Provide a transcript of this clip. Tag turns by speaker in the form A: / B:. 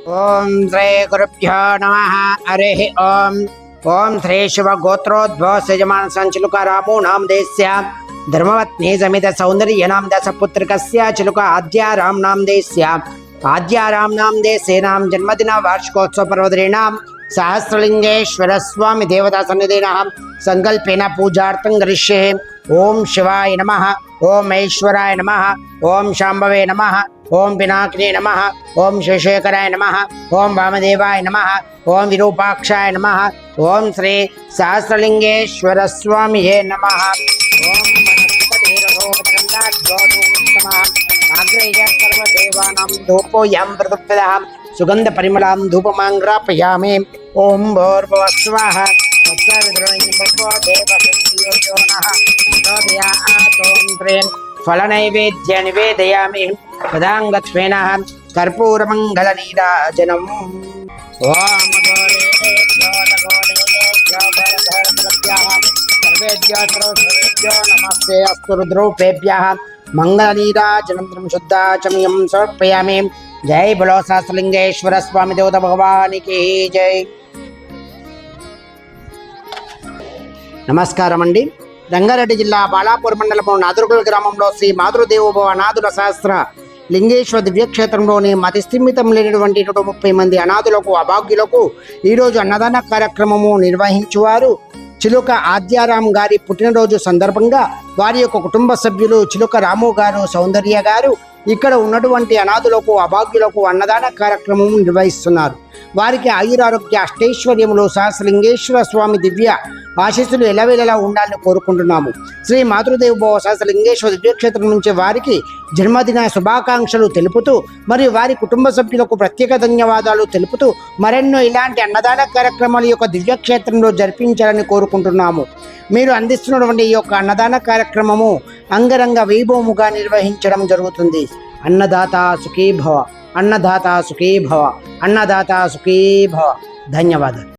A: ओम श्री गुरुभ्यो नमः। हरिः ओम ओम श्री शिवगोत्रोद्भव सजमान संचलुका रामो नाम देश्य धर्मवत्नी समित सौंदर्य नाम दस पुत्रक चिलुका आद्या राम नाम देश्य। आद्या राम नाम देशे नाम जन्मदिन वार्षिकोत्सव पर्वदरीण सहस्रलिंगेश्वर स्वामी देवता सन्निधि संकल्पेन पूजार्थं करिष्ये। ओम शिवाय नमः। ओम ऐश्वराय नमः, ओम शाम्भवे नमः, ओम पिनाकिने नमः, ओम शिवशेखराय नमः, ओम वामदेवाय नमः, ओम विरूपाक्षाय नमः, ओम श्री सहस्रलिंगेश्वर स्वामी नमः सर्वदेवानां धूपोऽयं भोर्भुवः स्वाहा। ఫలనైవేద్య నివేదయామి పదాంగత్వేన కర్పూరమంగళ నీరాజనం ఓం సర్వేభ్యో నమస్తే అస్తు రుద్రూపేభ్య మంగళ నీరాజనం శుద్ధాచమయం సమర్పయామి జై బలో సహస్రలింగేశ్వర స్వామి దేవత భగవానికి జై నమస్కారం అండి రంగారెడ్డి జిల్లా బాలాపూర్ మండలము నాదురుగుల గ్రామంలో శ్రీ మాతృదేవోభవ అనాథుల శాస్త్ర లింగేశ్వర దివ్యక్షేత్రంలోని మతిస్థిమితం లేనటువంటి నూట ముప్పై మంది అనాథులకు అభాగ్యులకు ఈరోజు అన్నదాన కార్యక్రమము నిర్వహించువారు. చిలుక ఆద్యారాం గారి పుట్టినరోజు సందర్భంగా వారి యొక్క కుటుంబ సభ్యులు చిలుక రాము గారు సౌందర్య గారు ఇక్కడ ఉన్నటువంటి అనాథులకు అభాగ్యులకు అన్నదాన కార్యక్రమం నిర్వహిస్తున్నారు. వారికి ఆయురారోగ్య అష్టైశ్వర్యములు సహస్రలింగేశ్వర స్వామి దివ్య ఆశీస్సులు ఎలవేళలా ఉండాలని కోరుకుంటున్నాము. శ్రీ మాతృదేవభవ సహస్రలింగేశ్వర దివ్యక్షేత్రం నుంచి వారికి జన్మదిన శుభాకాంక్షలు తెలుపుతూ మరియు వారి కుటుంబ సభ్యులకు ప్రత్యేక ధన్యవాదాలు తెలుపుతూ మరెన్నో ఇలాంటి అన్నదాన కార్యక్రమాలు యొక్క దివ్యక్షేత్రంలో జరిపించాలని కోరుకుంటున్నాము. మీరు అందిస్తున్నటువంటి ఈ యొక్క అన్నదాన కార్యక్రమము అంగరంగ వైభవముగా నిర్వహించడం జరుగుతుంది. అన్నదాత సుఖీభవ. अन्नदाता सुखी भव। अन्नदाता सुखी भव। धन्यवाद।